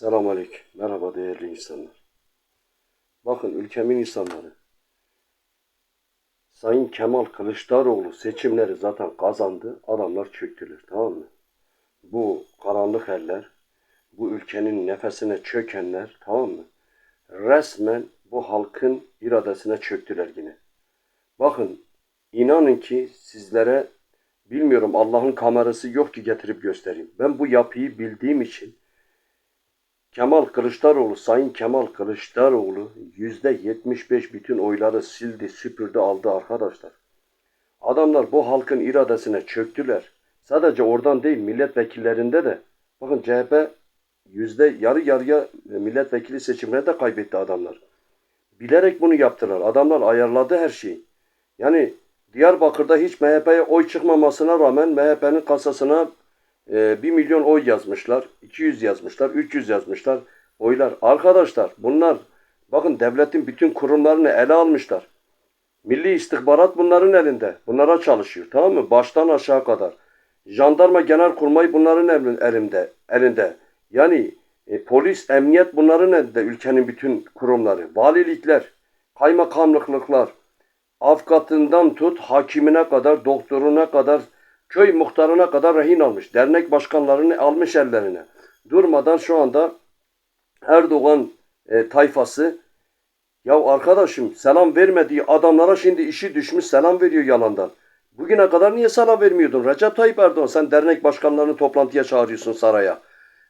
Selamünaleyküm. Merhaba değerli insanlar. Bakın ülkemin insanları. Sayın Kemal Kılıçdaroğlu seçimleri zaten kazandı. Adamlar çöktüler tamam mı? Bu karanlık eller, bu ülkenin nefesine çökenler tamam mı? Resmen bu halkın iradesine çöktüler yine. Bakın inanın ki sizlere bilmiyorum Allah'ın kamerası yok ki getirip göstereyim. Ben bu yapıyı bildiğim için Kemal Kılıçdaroğlu, Sayın Kemal Kılıçdaroğlu yüzde 75 bütün oyları sildi, süpürdü, aldı arkadaşlar. Adamlar bu halkın iradesine çöktüler. Sadece oradan değil milletvekillerinde de. Bakın CHP yüzde yarı yarıya milletvekili seçimleri de kaybetti adamlar. Bilerek bunu yaptılar. Adamlar ayarladı her şeyi. Yani Diyarbakır'da hiç MHP'ye oy çıkmamasına rağmen MHP'nin kasasına e, 1 milyon oy yazmışlar, 200 yazmışlar, 300 yazmışlar oylar. Arkadaşlar bunlar bakın devletin bütün kurumlarını ele almışlar. Milli istihbarat bunların elinde. Bunlara çalışıyor tamam mı? Baştan aşağı kadar. Jandarma Genelkurmay bunların elin- elinde. elinde. Yani e, polis, emniyet bunların elinde. Ülkenin bütün kurumları. Valilikler, kaymakamlıklar, avukatından tut hakimine kadar, doktoruna kadar, köy muhtarına kadar rehin almış. Dernek başkanlarını almış ellerine. Durmadan şu anda Erdoğan e, tayfası ya arkadaşım selam vermediği adamlara şimdi işi düşmüş selam veriyor yalandan. Bugüne kadar niye selam vermiyordun Recep Tayyip Erdoğan? Sen dernek başkanlarını toplantıya çağırıyorsun saraya.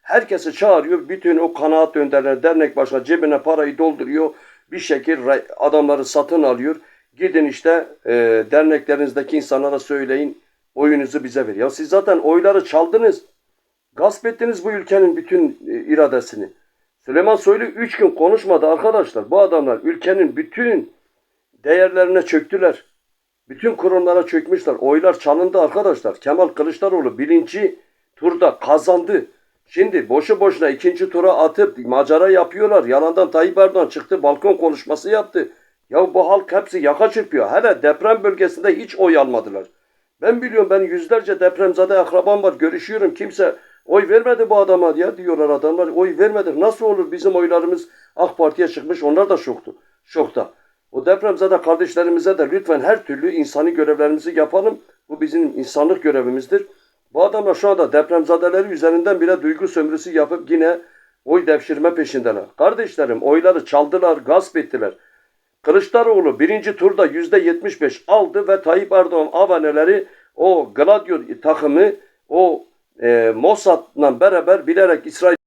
Herkesi çağırıyor. Bütün o kanaat önderleri dernek başına cebine parayı dolduruyor. Bir şekil re- adamları satın alıyor. Gidin işte e, derneklerinizdeki insanlara söyleyin oyunuzu bize ver. Ya siz zaten oyları çaldınız. Gasp ettiniz bu ülkenin bütün e, iradesini. Süleyman Soylu 3 gün konuşmadı arkadaşlar. Bu adamlar ülkenin bütün değerlerine çöktüler. Bütün kurumlara çökmüşler. Oylar çalındı arkadaşlar. Kemal Kılıçdaroğlu birinci turda kazandı. Şimdi boşu boşuna ikinci tura atıp macera yapıyorlar. Yalandan Tayyip Erdoğan çıktı balkon konuşması yaptı. Ya bu halk hepsi yaka çırpıyor. Hele deprem bölgesinde hiç oy almadılar. Ben biliyorum ben yüzlerce depremzade akrabam var. Görüşüyorum kimse oy vermedi bu adama ya diyorlar adamlar. Oy vermedi. Nasıl olur bizim oylarımız AK Parti'ye çıkmış. Onlar da şoktu. Şokta. O depremzade kardeşlerimize de lütfen her türlü insani görevlerimizi yapalım. Bu bizim insanlık görevimizdir. Bu adamlar şu anda depremzadeleri üzerinden bile duygu sömürüsü yapıp yine oy devşirme peşindeler. Kardeşlerim oyları çaldılar, gasp ettiler. Kılıçdaroğlu birinci turda yüzde 75 aldı ve Tayyip Erdoğan avaneleri o Gladio takımı o e, Mossad'la beraber bilerek İsrail